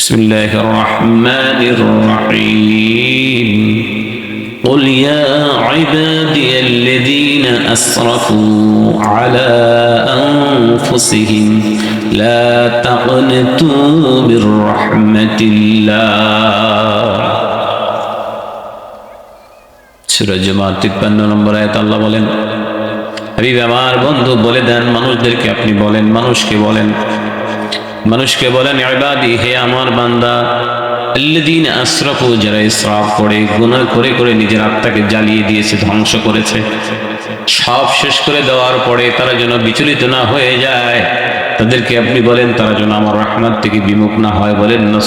بسم الله الرحمن الرحيم قل يا عبادي الذين أسرفوا على أنفسهم لا تقنطوا من رحمة الله সূরা জুমার 53 নম্বর আয়াত আল্লাহ বলেন হাবিব আমার বন্ধু বলে দেন মানুষদেরকে আপনি বলেন মানুষকে বলেন মানুষকে বলেন, ইবাদি, হে আমার বান্দা, আল্লাযীনা আসরাফু যারা ইসরাফ করে, গুনাহ করে করে নিজের আত্মাকে জ্বালিয়ে দিয়েছে, ধ্বংস করেছে। সব শেষ করে দেওয়ার পরে তারা যেন বিচলিত না হয়ে যায়। তাদেরকে আপনি বলেন, তারা যেন আমার রহমত থেকে বিমুখ না হয়, বলেন না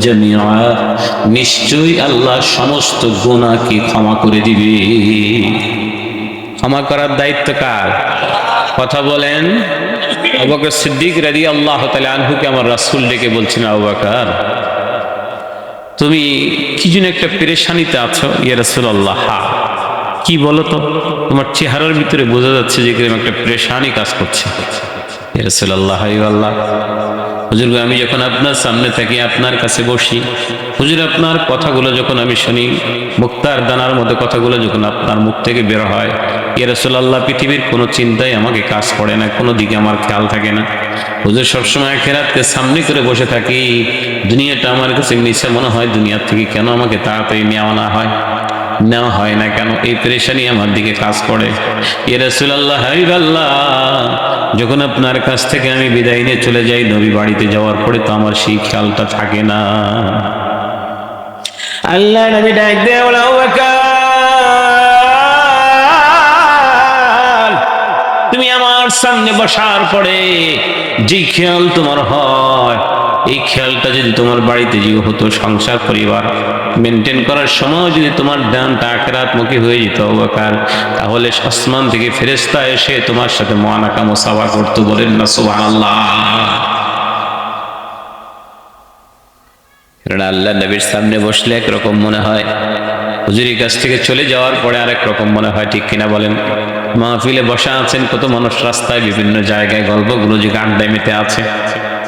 জামিআ। নিশ্চয়ই আল্লাহ সমস্ত গুনাহকে ক্ষমা করে দিবে। ক্ষমা করার দায়িত্ব কার? কথা বলেন। আবু বকর সিদ্দিক রাদিয়াল্লাহু তাআলা আনহুকে আমার রাসুল ডেকে বলছেন, আবু বকর, তুমি কি যেন একটা পেরেশানিতে আছো, ইয়া রাসূলুল্লাহ? হা, কি বলো তো? তোমার চেহারার ভিতরে বোঝা যাচ্ছে যে কীরকম একটা পেরেশানি কাজ করছে। ইয়া হাই আল্লাহ, হুজুর, আমি যখন আপনার সামনে থাকি, আপনার কাছে বসি, হুজুর, আপনার কথাগুলো যখন আমি শুনি, মুক্তার দানার মতো কথাগুলো যখন আপনার মুখ থেকে বের হয় ইয়া রাসূলুল্লাহ পৃথিবীর কোনো চিন্তাই আমাকে কাজ করে না, কোনো দিকে আমার খেয়াল থাকে না। হুজুর সবসময় খেরাতকে সামনে করে বসে থাকি। দুনিয়াটা আমার কাছে মিশে মনে হয়, দুনিয়ার থেকে কেন আমাকে তাড়াতাড়ি নেওয়া না হয়? নেওয়া হয় না কেন? এই পরেশানি আমার দিকে কাজ করে। ইয়া রাসূলুল্লাহ, হাবিবাল্লাহ, যখন আপনার কাছ থেকে আমি বিদায় নিয়ে চলে যাই, নবী বাড়িতে যাওয়ার পরে তো আমার সেই খেয়ালটা থাকে না। আল্লাহ নবী ডাক দেয় তুমি আমার সামনে বসার পরে যে খেয়াল তোমার হয়, এই খেয়ালটা যদি তোমার বাড়িতে যে হতো, সংসার, পরিবার মেনটেন করার সময় যদি তোমার ডানটা আখরাত মুখী হয়ে যেত অবাকার তাহলে আসমান থেকে ফেরেস্তা এসে তোমার সাথে মহানাকা মোসাফা করতো বলেন না কারণ আল্লাহ নবীর সামনে বসলে একরকম মনে হয় হুজুরির কাছ থেকে চলে যাওয়ার পরে আরেক রকম মনে হয়, ঠিক কিনা বলেন? মাহফিলে বসা আছেন কত মানুষ রাস্তায়, বিভিন্ন জায়গায় গল্পগুলো যে আড্ডায় মেতে আছে।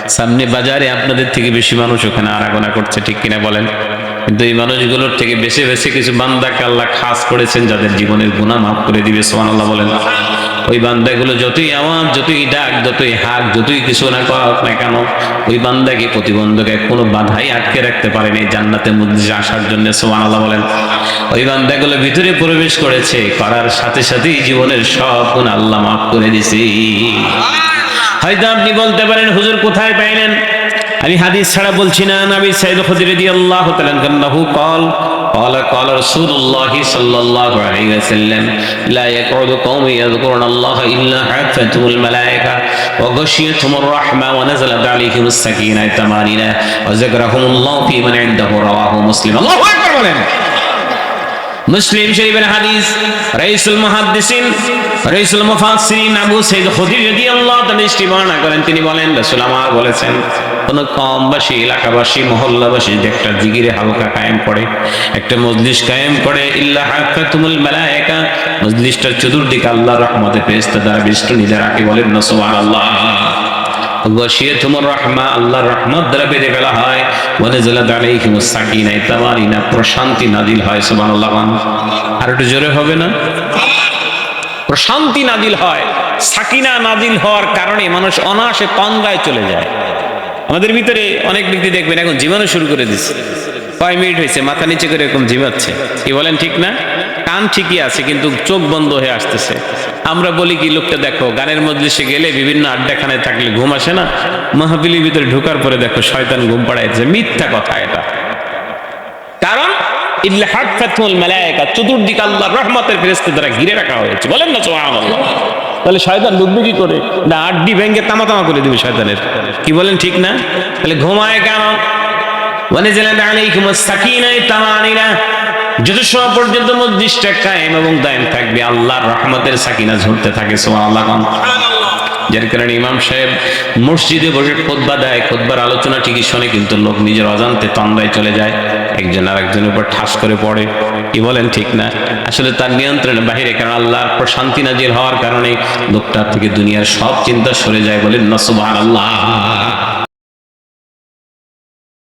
সামনে বাজারে আপনাদের থেকে বেশি মানুষ ওখানে আনাগোনা করছে, ঠিক কিনা বলেন? কিন্তু এই মানুষগুলোর থেকে বেছে বেছে কিছু বান্দাকে আল্লাহ খাস করেছেন, যাদের জীবনের গুণা মাফ করে দিবে সোমান আল্লাহ বলেন। ওই বান্দাগুলো যতই আওয়াজ, যতই ডাক, যতই হাক, যতই কিছু না করা না কেন, ওই বান্দাকে, প্রতিবন্ধকে কোনো বাধাই আটকে রাখতে পারেনি জান্নাতে মধ্যে আসার জন্য সোমান আল্লাহ বলেন। ওই বান্দাগুলো ভিতরে প্রবেশ করেছে, করার সাথে সাথেই জীবনের সব গুণ আল্লাহ মাফ করে দিছি হয়তো আপনি বলতে পারেন, হুজুর কোথায় পাইলেন? আমি হাদিস ছাড়া বলছি না, নাবি সাইদ খুদির দিয়ে আল্লাহ তালান কল قال قال رسول الله صلى الله عليه وسلم لا يقعد قوم يذكرون الله الا حفتهم الملائكه وغشيتهم الرحمه ونزلت عليهم السكينه تمانين وذكرهم الله في من عنده رواه مسلم الله اكبر বলেন মুসলিম শরীফের হাদিস রাইসুল মুহাদ্দিসিন রাইসুল মুফাসসিরিন আবু সাইদ খুদরি রাদিয়াল্লাহু তাআলা দৃষ্টি বর্ণনা করেন তিনি বলেন রাসূল আমার বলেছেন কোন কমবাসী, এলাকাবাসী, মহল্লাবাসী যদি একটা জিগিরে হালকা কায়েম করে, একটা মজলিস কায়েম করে, ইল্লা হাফাতুমুল মালায়েকা। মজলিসটার চতুর্দিকে আল্লাহর রহমতে ফেরেশতা দ্বারা বেষ্টনী দ্বারা কি বলেন না সাকিনা তামারিনা প্রশান্তি নাদিল হয়, সুবহানাল্লাহ আর একটু জোরে হবে না? প্রশান্তি নাদিল হয়, সাকিনা নাদিল হওয়ার কারণে মানুষ অনায়াসে তন্দ্রায় চলে যায়। আমাদের ভিতরে অনেক ব্যক্তি দেখবেন, এখন জীবনও শুরু করে দিচ্ছে কয় মিনিট হয়েছে? মাথা নিচে করে এরকম ঝিমাচ্ছে কি বলেন ঠিক না? কান ঠিকই আছে, কিন্তু চোখ বন্ধ হয়ে আসতেছে। আমরা বলি কি, লোকটা দেখো, গানের মজলিসে গেলে বিভিন্ন আড্ডাখানায় থাকলে ঘুম আসে না? মাহফিলির ভিতরে ঢোকার পরে দেখো শয়তান ঘুম পাড়াইছে মিথ্যা কথা এটা। কারণ চতুর্দিক আল্লাহর রহমতের ফেরেশতা দ্বারা ঘিরে রাখা হয়েছে। বলেন না সুবহানাল্লাহ। তাহলে শয়তান ঢুকবে কি করে? না, আড্ডি ভেঙে তামা তামা করে দিবে শয়তানের। কি বলেন ঠিক না? তাহলে ঘুমায় কেন? ওয়ানাজালাত আলাইকুমুস সাকিনায় তামানিনা যত সময় পর্যন্ত মসজিদটা কায়েম এবং থাকবে, আল্লাহর রহমতের সাকিনা ঝরতে থাকে, সুবহানাল্লাহ। যার কারণে ইমাম সাহেব মসজিদে বসে খোদবা দেয়। খোদবার আলোচনা ঠিকই শোনে, কিন্তু লোক নিজের অজান্তে তন্দায় চলে যায়। একজন আর একজনের উপর ঠাস করে পড়ে। কি বলেন, ঠিক না? আসলে তার নিয়ন্ত্রণের বাহিরে, কারণ আল্লাহর প্রশান্তি নাজির হওয়ার কারণে লোকটার থেকে দুনিয়ার সব চিন্তা সরে যায় বলেন না, সুবহানাল্লাহ।